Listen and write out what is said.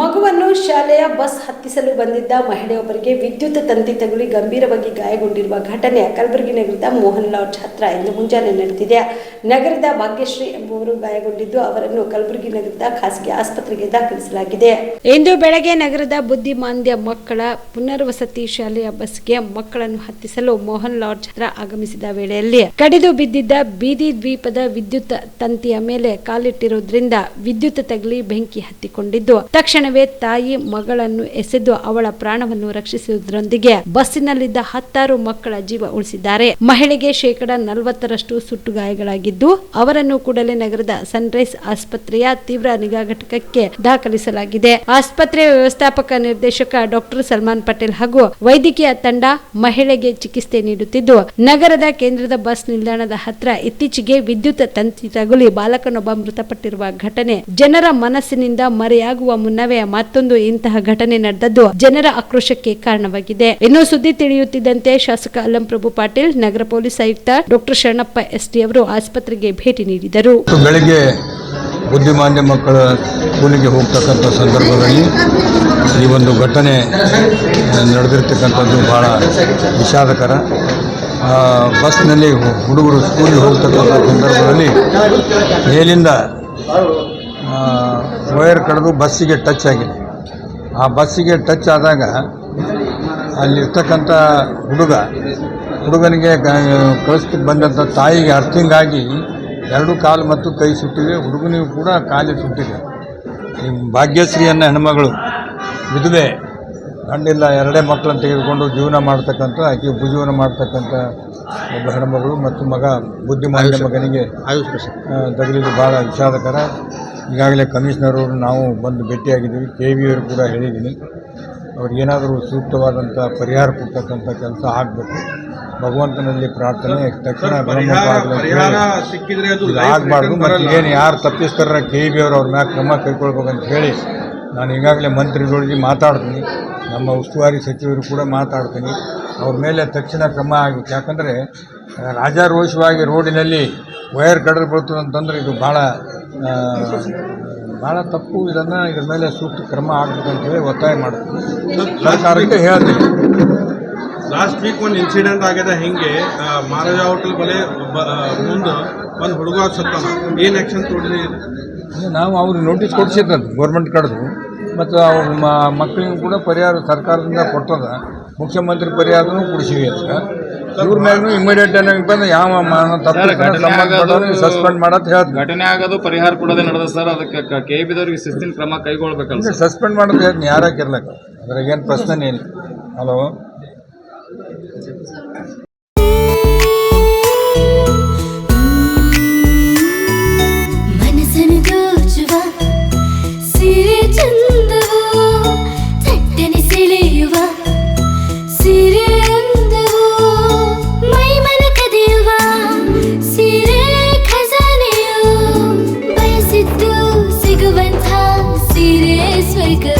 ಮಗುವನ್ನು ಶಾಲೆಯ ಬಸ್ ಹತ್ತಿಸಲು ಬಂದಿದ್ದ ಮಹಿಳೆಯೊಬ್ಬರಿಗೆ ವಿದ್ಯುತ್ ತಂತಿ ತಗುಲಿ ಗಂಭೀರವಾಗಿ ಗಾಯಗೊಂಡಿರುವ ಘಟನೆ ಕಲಬುರಗಿ ನಗರದ ಮೋಹನ್ ಲಾಡ್ಜ್ ಹತ್ರ ಇಂದು ಮುಂಜಾನೆ ನಡೆದಿದೆ. ನಗರದ ಭಾಗ್ಯಶ್ರೀ ಎಂಬುವರು ಗಾಯಗೊಂಡಿದ್ದು ಅವರನ್ನು ಕಲಬುರಗಿ ನಗರದ ಖಾಸಗಿ ಆಸ್ಪತ್ರೆಗೆ ದಾಖಲಿಸಲಾಗಿದೆ. ಇಂದು ಬೆಳಗ್ಗೆ ನಗರದ ಬುದ್ಧಿಮಾಂದ್ಯ ಮಕ್ಕಳ ಪುನರ್ವಸತಿ ಶಾಲೆಯ ಬಸ್ಗೆ ಮಕ್ಕಳನ್ನು ಹತ್ತಿಸಲು ಮೋಹನ್ ಲಾಡ್ಜ್ ಹತ್ರ ಆಗಮಿಸಿದ ವೇಳೆಯಲ್ಲಿ ಕಡಿದು ಬಿದ್ದಿದ್ದ ಬೀದಿ ದ್ವೀಪದ ವಿದ್ಯುತ್ ತಂತಿಯ ಮೇಲೆ ಕಾಲಿಟ್ಟಿರುವುದರಿಂದ ವಿದ್ಯುತ್ ತಗಲಿ ಬೆಂಕಿ ಹತ್ತಿಕೊಂಡಿದ್ದು ತಕ್ಷಣವೇ ತಾಯಿ ಮಗಳನ್ನು ಎಸೆದು ಅವಳ ಪ್ರಾಣವನ್ನು ರಕ್ಷಿಸುವುದರೊಂದಿಗೆ ಬಸ್ಸಿನಲ್ಲಿದ್ದ ಹತ್ತಾರು ಮಕ್ಕಳ ಜೀವ ಉಳಿಸಿದ್ದಾರೆ. ಮಹಿಳೆಗೆ ಶೇಕಡ ನಲವತ್ತರಷ್ಟು ಸುಟ್ಟು ಗಾಯಗಳಾಗಿದ್ದು, ಅವರನ್ನು ಕೂಡಲೇ ನಗರದ ಸನ್ರೈಸ್ ಆಸ್ಪತ್ರೆಯ ತೀವ್ರ ನಿಗಾ ಘಟಕಕ್ಕೆ ದಾಖಲಿಸಲಾಗಿದೆ. ಆಸ್ಪತ್ರೆಯ ವ್ಯವಸ್ಥಾಪಕ ನಿರ್ದೇಶಕ ಡಾಕ್ಟರ್ ಸಲ್ಮಾನ್ ಪಟೇಲ್ ಹಾಗೂ ವೈದ್ಯಕೀಯ ತಂಡ ಮಹಿಳೆಗೆ ಚಿಕಿತ್ಸೆ ನೀಡುತ್ತಿದ್ದು, ನಗರದ ಕೇಂದ್ರದ ಬಸ್ ನಿಲ್ದಾಣದ ಹತ್ರ ಇತ್ತೀಚೆಗೆ ವಿದ್ಯುತ್ ತಂತಿ ತಗುಲಿ ಬಾಲಕನೊಬ್ಬ ಮೃತಪಟ್ಟಿರುವ ಘಟನೆ ಜನರ ಮನಸ್ಸಿನಿಂದ ಮರೆಯಾಗುವ ಮುನ್ನವೇ ಮತ್ತೊಂದು ಇಂತಹ ಘಟನೆ ನಡೆದದ್ದು ಜನರ ಆಕ್ರೋಶಕ್ಕೆ ಕಾರಣವಾಗಿದೆ. ಇನ್ನು ಸುದ್ದಿ ತಿಳಿಯುತ್ತಿದ್ದಂತೆ ಶಾಸಕ ಅಲ್ಲಂ ಪ್ರಭು ಪಾಟೀಲ್, ನಗರ ಪೊಲೀಸ್ ಆಯುಕ್ತ ಡಾಕ್ಟರ್ ಶರಣಪ್ಪ ಎಸ್ ಟಿ ಅವರು ಆಸ್ಪತ್ರೆಗೆ ಭೇಟಿ ನೀಡಿದರು. ಬೆಳಿಗ್ಗೆ ಬುದ್ಧಿಮಾಂದ್ಯ ಮಕ್ಕಳ ಸ್ಕೂಲಿಗೆ ಹೋಗ್ತಕ್ಕಂಥ ಸಂದರ್ಭದಲ್ಲಿ ಈ ಒಂದು ಘಟನೆ ನಡೆದಿರ್ತಕ್ಕಂಥದ್ದು ಬಹಳ ವಿಷಾದಕರ. ಬಸ್ನಲ್ಲಿ ಹುಡುಗರು ಸ್ಕೂಲಿಗೆ ಹೋಗ್ತಕ್ಕಂಥ ಸಂದರ್ಭದಲ್ಲಿ ಮೇಲಿಂದ ವೈರ್ ಕಡಿದು ಬಸ್ಸಿಗೆ ಟಚ್ ಆಗಿದೆ. ಆ ಬಸ್ಸಿಗೆ ಟಚ್ ಆದಾಗ ಅಲ್ಲಿರ್ತಕ್ಕಂಥ ಹುಡುಗ, ಹುಡುಗನಿಗೆ ಕಳಿಸ್ಲಿಕ್ಕೆ ಬಂದಂಥ ತಾಯಿಗೆ ಅರ್ಥಿಂಗ್ ಆಗಿ ಎರಡು ಕಾಲು ಮತ್ತು ಕೈ ಸುಟ್ಟಿದೆ, ಹುಡುಗನಿಗೂ ಕೂಡ ಕಾಲಿ ಸುಟ್ಟಿದೆ. ಭಾಗ್ಯಶ್ರೀ ಅನ್ನೋ ಹೆಣ್ಮಗಳು, ವಿಧವೆ ಗಂಡಿಲ್ಲ ಎರಡೇ ಮಕ್ಕಳನ್ನು ತೆಗೆದುಕೊಂಡು ಜೀವನ ಮಾಡ್ತಕ್ಕಂಥ ಆಕೆ ಉಪಜೀವನ ಮಾಡ್ತಕ್ಕಂಥ ಒಬ್ಬ ಹೆಣ್ಮಗಳು ಮತ್ತು ಮಗ ಬುದ್ಧಿಮಾನ್ಯ ಮಗನಿಗೆ ತಗಲಿದ್ದು ಭಾಳ ವಿಷಾದಕರ. ಈಗಾಗಲೇ ಕಮಿಷನರ್ ಅವರು ನಾವು ಬಂದು ಭೇಟಿಯಾಗಿದ್ದೀವಿ. ಕೆ ವಿ ಅವರು ಕೂಡ ಹೇಳಿದ್ದೀನಿ. ಅವ್ರಿಗೇನಾದರೂ ಸೂಕ್ತವಾದಂಥ ಪರಿಹಾರ ಕೊಡ್ತಕ್ಕಂಥ ಕೆಲಸ ಆಗಬೇಕು. ಭಗವಂತನಲ್ಲಿ ಪ್ರಾರ್ಥನೆ ತಕ್ಷಣ ಆಗಬಾರ್ದು ಮತ್ತು ಏನು ಯಾರು ತಪ್ಪಿಸ್ತಾರ ಕೆ ಬಿ ಅವರು ಅವ್ರ ಮ್ಯಾಗ ಕ್ರಮ ಕೈಗೊಳ್ಬೇಕಂತ ಹೇಳಿ ನಾನು ಈಗಾಗಲೇ ಮಂತ್ರಿಗಳಿಗೆ ಮಾತಾಡ್ತೀನಿ. ನಮ್ಮ ಉಸ್ತುವಾರಿ ಸಚಿವರು ಕೂಡ ಮಾತಾಡ್ತೀನಿ. ಅವ್ರ ಮೇಲೆ ತಕ್ಷಣ ಕ್ರಮ ಆಗಬೇಕು. ಯಾಕಂದರೆ ರಾಜಾರೋಷವಾಗಿ ರೋಡಿನಲ್ಲಿ ವೈರ್ ಕಡಲು ಬೀಳ್ತದೆ ಅಂತಂದ್ರೆ ಇದು ಭಾಳ ಭಾಳ ತಪ್ಪು. ಇದನ್ನು ಇದ್ರ ಮೇಲೆ ಸೂಕ್ತ ಕ್ರಮ ಆಗಬೇಕಂತ ಹೇಳಿ ಒತ್ತಾಯ ಮಾಡ್ತೀನಿ. ಸರ್ಕಾರಕ್ಕೆ ಹೇಳ್ತೀನಿ. ಲಾಸ್ಟ್ ವೀಕ್ ಒಂದು ಇನ್ಸಿಡೆಂಟ್ ಆಗಿದೆ ಹೆಂಗೆ. ಮಹಾರಾಜ ಹೋಟೆಲ್ ಬಲೆ ಮುಂದೆ ಒಂದು ಹುಡುಗ ಸತ್ತ ಏನು ಆ್ಯಕ್ಷನ್ ತೊಗೊಂಡಿರಿ ನಾವು ಅವ್ರಿಗೆ ನೋಟಿಸ್ ಕೊಡಿಸಿದ್ದಂತ ಗೌರ್ಮೆಂಟ್ ಕಡೆದು. ಮತ್ತು ಅವ್ರ ಮಕ್ಕಳಿಗೂ ಕೂಡ ಪರಿಹಾರ ಸರ್ಕಾರದಿಂದ ಕೊಟ್ಟದ. ಮುಖ್ಯಮಂತ್ರಿ ಪರಿಹಾರನೂ ಕೊಡಿಸಿವಿ ಅಂತ ಇವ್ರ ಮೇಲೂ ಇಮಿಡಿಯೇಟ್ ಏನಾಗಿ ಬಂದು ಯಾವ ತಪ್ಪು ಸಸ್ಪೆಂಡ್ ಮಾಡತ್ ಹೇಳ್ತಾರೆ ಘಟನೆ ಆಗೋದು ಪರಿಹಾರ ಕೊಡೋದೇ ನಡೆದ ಸರ್ ಅದಕ್ಕೆ ಕೆ ಬಿದವ್ರಿಗೆ ಶಿಸ್ತಿನ ಕ್ರಮ ಕೈಗೊಳ್ಬೇಕಲ್ಲ ಸಸ್ಪೆಂಡ್ ಮಾಡೋದು ಹೇಳ್ತೀನಿ ಯಾರಾಕಿರ್ಲಕ್ಕ ಅದ್ರಾಗೇನು ಪ್ರಶ್ನೆ ಇಲ್ಲ. Hello Take a